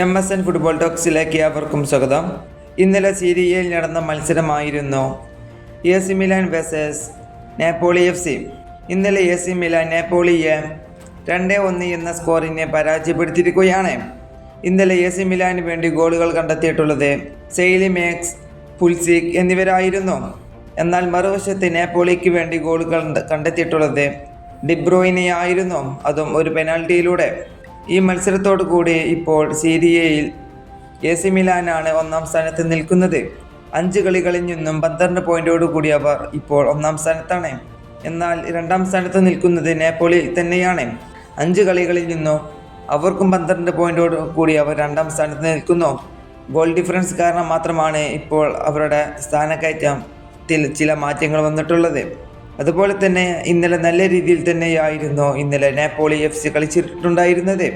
M S N football ടോക്സിലേക്ക് അവർക്കും സ്വാഗതം. ഇന്നലെ സീരിയയിൽ നടന്ന മത്സരമായിരുന്നു A C Milan versus Napoli F C. ഇന്നലെ എ സി മിലാൻ നേപ്പോളിയെ രണ്ട് ഒന്ന് എന്ന സ്കോറിനെ പരാജയപ്പെടുത്തിയിരിക്കുകയാണ്. ഇന്നലെ എ സി മിലാന് വേണ്ടി ഗോളുകൾ കണ്ടെത്തിയിട്ടുള്ളത് സെയിലി മേക്സ് പുൽസിക് എന്നിവരായിരുന്നു. എന്നാൽ മറുവശത്ത് നേപ്പോളിക്ക് വേണ്ടി ഗോളുകൾ കണ്ടെത്തിയിട്ടുള്ളത് ഡിബ്രോയിനെ ആയിരുന്നു അതും ഒരു പെനാൽറ്റിയിലൂടെ ഈ മത്സരത്തോടു കൂടി ഇപ്പോൾ സീരിയയിൽ എ സി മിലാനാണ് ഒന്നാം സ്ഥാനത്ത് നിൽക്കുന്നത്. അഞ്ച് കളികളിൽ നിന്നും പന്ത്രണ്ട് പോയിന്റോടു കൂടി അവർ ഇപ്പോൾ ഒന്നാം സ്ഥാനത്താണ്. എന്നാൽ രണ്ടാം സ്ഥാനത്ത് നിൽക്കുന്നത് നേപ്പോളി തന്നെയാണ്. അഞ്ച് കളികളിൽ നിന്നും അവർക്കും പന്ത്രണ്ട് പോയിന്റോട് കൂടി അവർ രണ്ടാം സ്ഥാനത്ത് നിൽക്കുന്നു. ഗോൾ ഡിഫറൻസ് കാരണം മാത്രമാണ് ഇപ്പോൾ അവരുടെ സ്ഥാനക്കയറ്റത്തിൽ ചില മാറ്റങ്ങൾ വന്നിട്ടുള്ളത്. അതുപോലെ തന്നെ ഇന്നലെ നല്ല രീതിയിൽ തന്നെയായിരുന്നു ഇന്നലെ നാപ്പോളി എഫ് സി കളിച്ചിട്ടുണ്ടായിരുന്നത്.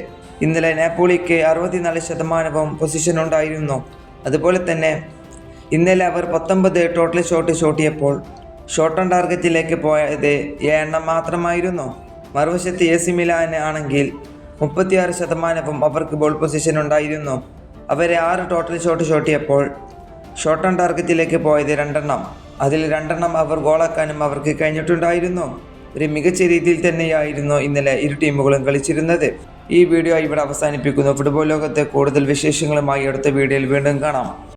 ഇന്നലെ നാപ്പോളിക്ക് അറുപത്തിനാല് ശതമാനവും പൊസിഷൻ ഉണ്ടായിരുന്നു. അതുപോലെ തന്നെ ഇന്നലെ അവർ പത്തൊമ്പത് ടോട്ടൽ ഷോട്ട് ഷോട്ടിയപ്പോൾ ഷോട്ട് ഓൺ ടാർഗറ്റിലേക്ക് പോയത് എണ്ണം മാത്രമായിരുന്നു. മറുവശത്ത് എ സി മിലാൻ ആണെങ്കിൽ മുപ്പത്തിയാറ് ശതമാനവും അവർക്ക് ബോൾ പൊസിഷൻ ഉണ്ടായിരുന്നു. അവരെ ആറ് ടോട്ടൽ ഷോട്ട് ഷോട്ടിയപ്പോൾ ഷോട്ട് ഓൺ ടാർഗറ്റിലേക്ക് പോയത് രണ്ടെണ്ണം. അതിൽ രണ്ടെണ്ണം അവർ ഗോളാക്കാനും അവർക്ക് കഴിഞ്ഞിട്ടുണ്ടായിരുന്നു. ഒരു മികച്ച രീതിയിൽ തന്നെയായിരുന്നു ഇന്നലെ ഇരു ടീമുകളും കളിച്ചിരുന്നത്. ഈ വീഡിയോ ഇവിടെ അവസാനിപ്പിക്കുന്നു. ഫുട്ബോൾ ലോകത്തെ കൂടുതൽ വിശേഷങ്ങളുമായി അടുത്ത വീഡിയോയിൽ വീണ്ടും കാണാം.